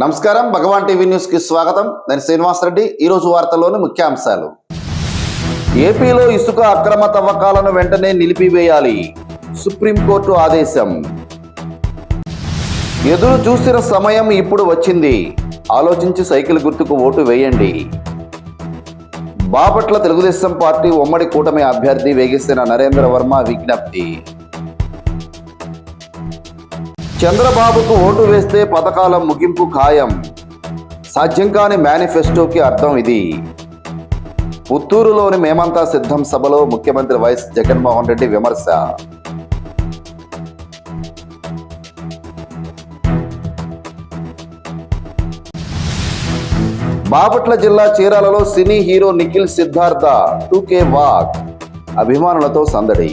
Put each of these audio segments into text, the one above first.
నమస్కారం. భగవాన్ టీవీ న్యూస్కి స్వాగతం. నేను శ్రీనివాస్ రెడ్డి. ఈ రోజు వార్తల్లోని ముఖ్యాంశాలు. ఏపీలో ఇసుక అక్రమ తవ్వకాలను వెంటనే నిలిపివేయాలి. సుప్రీంకోర్టు ఆదేశం. ఎదురు చూసిన సమయం ఇప్పుడు వచ్చింది. ఆలోచించి సైకిల్ గుర్తుకు ఓటు వేయండి. బాపట్ల తెలుగుదేశం పార్టీ ఉమ్మడి కూటమి అభ్యర్థి వేగిస్తున్న నరేంద్ర వర్మ విజ్ఞప్తి. చంద్రబాబుకు ఓటు వేస్తే పథకాల ముగింపు ఖాయం. సాధ్యం కాని మేనిఫెస్టోకి అర్థం ఇది. పుత్తూరులోని మేమంతా సిద్ధం సభలో ముఖ్యమంత్రి వైఎస్ జగన్మోహన్ రెడ్డి విమర్శ. బాపట్ల జిల్లా చీరాలలో cine hero Nikhil Siddhartha two K walk అభిమానులతో సందడి.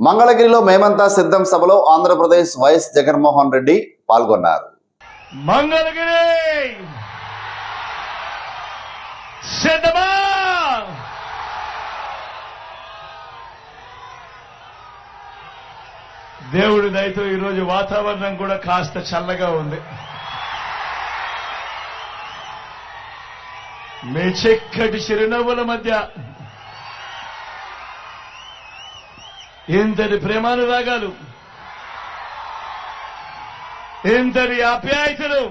మంగళగిరిలో మేమంతా సిద్ధం సభలో ఆంధ్రప్రదేశ్ వైఎస్ జగన్మోహన్ రెడ్డి పాల్గొన్నారు. మంగళగిరి! సిద్ధమా? దేవుడి దయతో ఈరోజు వాతావరణం కూడా కాస్త చల్లగా ఉంది. మీ చిక్కటి చిరునవ్వుల మధ్య ఇంతటి ప్రేమానురాగాలు ఎంతటి ఆప్యాయతలు?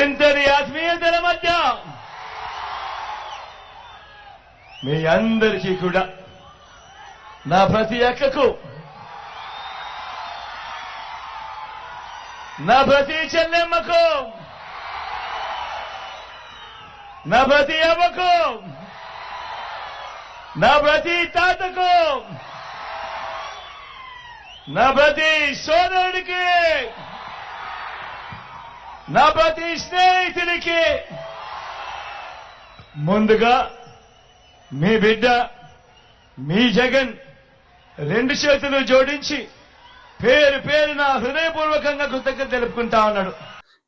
ఎంతటి ఆత్మీయతల మధ్య? మీ అందరికీ కూడా నా ప్రతి అక్కకు నా ప్రతి చెల్లెమ్మకు నా ప్రతి అమ్మకు నా ప్రతి తాతకు నా ప్రతి సోదరుడికి నా ప్రతి స్నేహితుడికి ముందుగా మీ బిడ్డ మీ జగన్ రెండు చేతులు జోడించి పేరు పేరు నా హృదయపూర్వకంగా కృతజ్ఞత తెలుపుకుంటా ఉన్నాడు.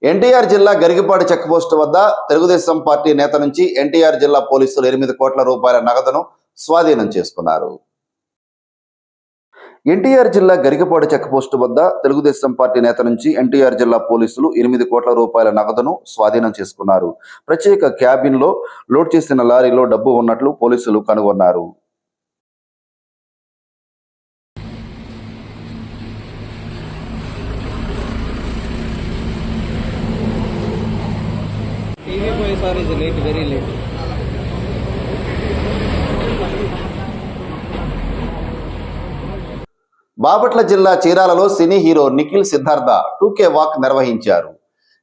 ఎన్టీఆర్ జిల్లా గరిగిపాడు చెక్ పోస్ట్ వద్ద తెలుగుదేశం పార్టీ నేత నుంచి ఎన్టీఆర్ జిల్లా పోలీసులు ఎనిమిది కోట్ల రూపాయల నగదును స్వాధీనం చేసుకున్నారు. ఎన్టీఆర్ జిల్లా గరికపాడు చెక్పోస్టు వద్ద తెలుగుదేశం పార్టీ నేత నుంచి ఎన్టీఆర్ జిల్లా పోలీసులు ఎనిమిది కోట్ల రూపాయల నగదును స్వాధీనం చేసుకున్నారు. ప్రత్యేక క్యాబిన్లో లోడ్ చేసిన లారీలో డబ్బు ఉన్నట్లు పోలీసులు కనుగొన్నారు. Sorry late very late Bapatla జిల్లా చీరాలలో cine hero Nikhil Siddhartha two K walk నిర్వహించారు.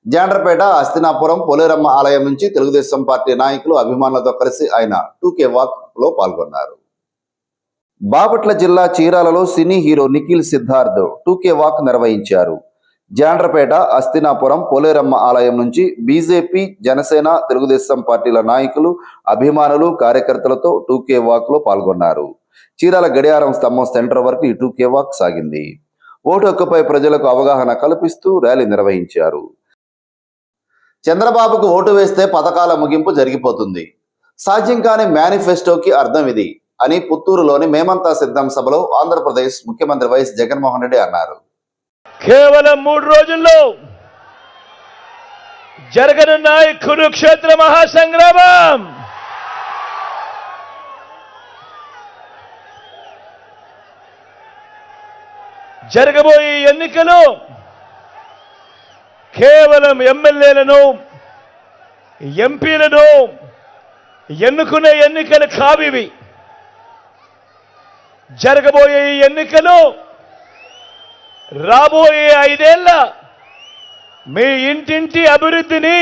జాండ్రపేట అస్తినాపురం పోలేరమ్మ ఆలయం నుంచి తెలుగుదేశం పార్టీ నాయకులు అభిమానులతో కలిసి ఆయన టూకే వాక్లో పాల్గొన్నారు. బాపట్ల జిల్లా చీరాలలో cine hero Nikhil Siddharth two K walk నిర్వహించారు. జాండ్రపేట అస్తినాపురం పోలేరమ్మ ఆలయం నుంచి బీజేపీ జనసేన తెలుగుదేశం పార్టీల నాయకులు అభిమానులు కార్యకర్తలతో టూకే వాక్లో పాల్గొన్నారు. చీరాల గడియారం స్తంభం సెంటర్ వరకు ఇటు కేవాక్ సాగింది. ఓటు హక్కుపై ప్రజలకు అవగాహన కల్పిస్తూ ర్యాలీ నిర్వహించారు. చంద్రబాబుకు ఓటు వేస్తే పథకాల ముగింపు జరిగిపోతుంది. సాధ్యం కాని మేనిఫెస్టోకి అర్థం ఇది అని పుత్తూరులోని మేమంతా సిద్ధం సభలో ఆంధ్రప్రదేశ్ ముఖ్యమంత్రి వైఎస్ జగన్మోహన్ రెడ్డి అన్నారు. కేవలం మూడు రోజుల్లో జరగనున్న కురుక్షేత్ర మహాసంగ్రామం జరగబోయే ఎన్నికలు కేవలం ఎమ్మెల్యేలను ఎంపీలను ఎన్నుకునే ఎన్నికలు కావివి జరగబోయే ఈ ఎన్నికలు రాబోయే ఐదేళ్ళ మీ ఇంటింటి అభివృద్ధిని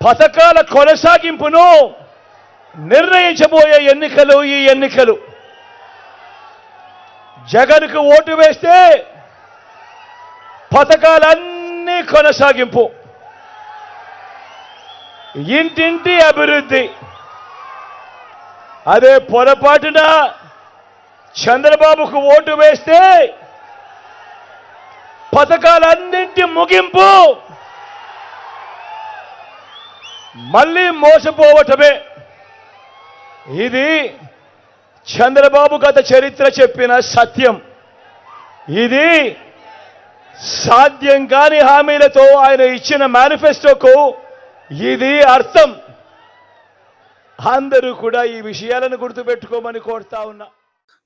పథకాల కొనసాగింపును నిర్ణయించబోయే ఎన్నికలు ఈ ఎన్నికలు. జగన్కు ఓటు వేస్తే పథకాలన్నీ కొనసాగింపు. ఇంటింటి అభివృద్ధి. అదే పొరపాటున చంద్రబాబుకు ఓటు వేస్తే పథకాలన్నింటి ముగింపు. మళ్ళీ మోసపోవటమే. ఇది చంద్రబాబు గత చరిత్ర చెప్పిన సత్యం. ఇది సాధ్యం కాని హామీలతో ఆయన ఇచ్చిన మేనిఫెస్టోకు ఇది అర్థం. అందరూ కూడా ఈ విషయాలను గుర్తుపెట్టుకోమని కోరుతా ఉన్నా.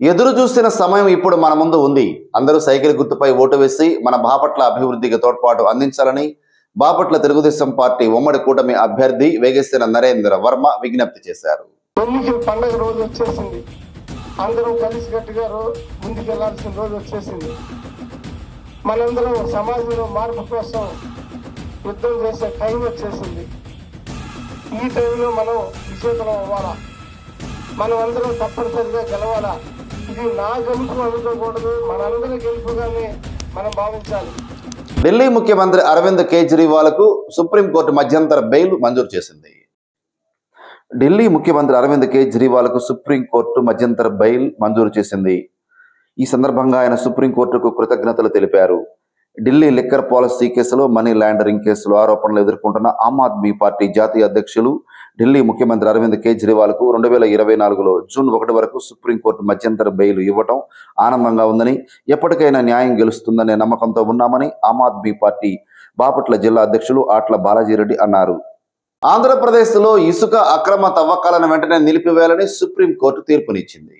ఎదురు చూసిన సమయం ఇప్పుడు మన ముందు ఉంది. అందరూ సైకిల్ గుర్తుపై ఓటు వేసి మన బాపట్ల అభివృద్ధికి తోడ్పాటు అందించాలని బాపట్ల తెలుగుదేశం పార్టీ ఉమ్మడి కూటమి అభ్యర్థి వేగేసిన నరేంద్ర వర్మ విజ్ఞప్తి చేశారు. పండగ రోజు వచ్చేసింది. అందరం కలిసికట్టుగా రో ముందుకెళ్ళాల్సిన రోజు వచ్చేసింది. మనందరం సమాజంలో మార్పు కోసం యుద్ధం చేసే టైం వచ్చేసింది. ఈ టైంలో మనం విజేతలం అవ్వాలా? మనం అందరం తప్పనిసరిగా గెలవాలా? ఇది నా గెలుపు అనుకోకూడదు మనందరి గెలుపుగానే మనం భావించాలి. ఢిల్లీ ముఖ్యమంత్రి అరవింద్ కేజ్రీవాల్కు సుప్రీంకోర్టు మధ్యంతర బెయిల్ మంజూరు చేసింది. ఢిల్లీ ముఖ్యమంత్రి అరవింద్ కేజ్రీవాల్కు సుప్రీంకోర్టు మధ్యంతర బెయిల్ మంజూరు చేసింది. ఈ సందర్భంగా ఆయన సుప్రీంకోర్టుకు కృతజ్ఞతలు తెలిపారు. ఢిల్లీ లిక్కర్ పాలసీ కేసులో మనీ లాండరింగ్ కేసులో ఆరోపణలు ఎదుర్కొంటున్న ఆమ్ ఆద్మీ పార్టీ జాతీయ అధ్యక్షులు ఢిల్లీ ముఖ్యమంత్రి అరవింద్ కేజ్రీవాల్కు రెండు వేల ఇరవై నాలుగులో జూన్ ఒకటి వరకు సుప్రీంకోర్టు మధ్యంతర బెయిల్ ఇవ్వటం ఆనందంగా ఉందని ఎప్పటికైనా న్యాయం గెలుస్తుందనే నమ్మకంతో ఉన్నామని ఆమ్ ఆద్మీ పార్టీ బాపట్ల జిల్లా అధ్యక్షులు ఆట్ల బాలాజీరెడ్డి అన్నారు. ఆంధ్రప్రదేశ్లో ఇసుక అక్రమ తవ్వకాలను వెంటనే నిలిపివేయాలని సుప్రీంకోర్టు తీర్పునిచ్చింది.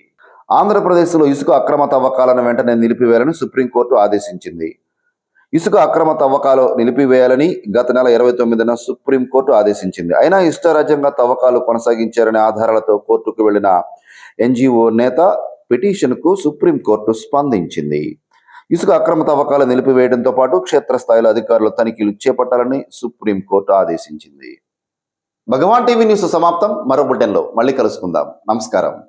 ఆంధ్రప్రదేశ్లో ఇసుక అక్రమ తవ్వకాలను వెంటనే నిలిపివేయాలని సుప్రీంకోర్టు ఆదేశించింది. ఇసుక అక్రమ తవ్వకాలు నిలిపివేయాలని గత నెల ఇరవై తొమ్మిదిన సుప్రీంకోర్టు ఆదేశించింది. అయినా ఇష్టరాజ్యంగా తవ్వకాలు కొనసాగించారనే ఆధారాలతో కోర్టుకు వెళ్ళిన ఎన్జిఓ నేత పిటిషన్కు సుప్రీంకోర్టు స్పందించింది. ఇసుక అక్రమ తవ్వకాలు నిలిపివేయడంతో పాటు క్షేత్రస్థాయిలో అధికారులు తనిఖీలు చేపట్టాలని సుప్రీంకోర్టు ఆదేశించింది. భగవాన్ టీవీ న్యూస్ సమాప్తం. మరో బులెటిన్లో మళ్ళీ కలుసుకుందాం. నమస్కారం.